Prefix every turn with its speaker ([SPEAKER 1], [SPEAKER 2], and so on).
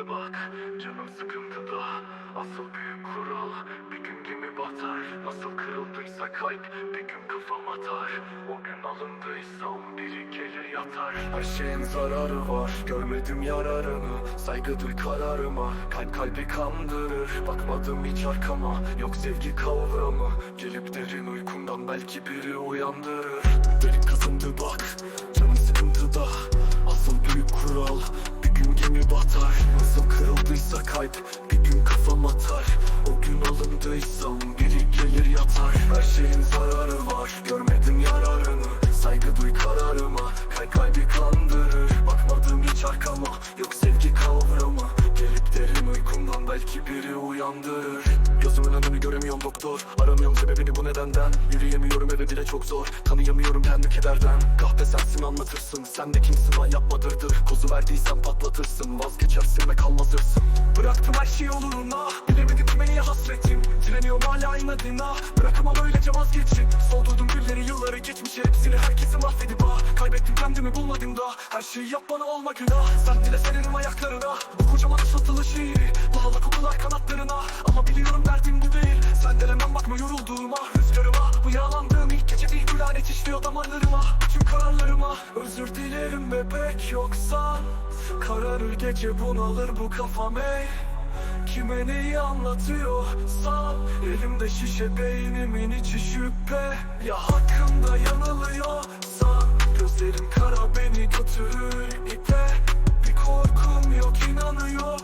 [SPEAKER 1] şimdi bak Canım sıkıntıda. Asıl büyük kural Bir gün gemi batar. Nasıl kırıldıysa kalp Bir gün kafam atar. O gün alındıysam biri gelir yatar. Her şeyin zararı var Görmedim yararını. Saygı duy kararıma Kalp kalbi kandırır. Bakmadım hiç arkama Yok sevgi kavramı. Gelip derin uykumdan belki biri uyandırır. Derin kazındı bak kırıldıysa kalp Bir gün kafam atar. O gün alındıysam Biri gelir yatar. Her şeyin zararı var Görmedim yararını. Saygı duy kararıma Kalp kalbi kandırır. Bakmadım hiç arkama Yok sevgi kavramı. Gelip derin uykumdan belki biri uyandırır. Gözümün önünü göremiyorum doktor Aramıyorum sebebini bu nedenden. Yürüyemiyorum eve bile çok zor Tanıyamıyorum kendimi kederden. Kahpe sensin anlatırsın Sen de kimsin lan yapmadırdır Kozu verdiysen patlatırsın Vazgeçersin ve kalmaz hırsın Bıraktım her şeyi oluruna. Bilemedim kime hasretim. Direniyorum hala inadına. Bırakamam öylece vazgeçin Soldurdum gülleri yılları geçmişe. Hepsini herkesi mahvedip ah Kaybettim kendimi bulmadım da. Her şeyi yap bana olma günah Sen dile serenim ayaklarına. Bu kocaman ısıtılı şiiri. Lala kokular kanatlarına. Ama biliyorum derdim bu değil. Sen delemem bakma yorulduğuma. Rüzgarıma Bu yağlandığım ilk gece bir gülanet işliyor damarlarıma Özür dilerim bebek yoksa. Kararır gece bunalır bu kafam ey. Kime neyi anlatıyorsa. Elimde şişe beynimin içi şüphe. Ya hakkımda yanılıyorsa. Gözlerim kara beni götürür ipe. Bir korkum yok inanıyor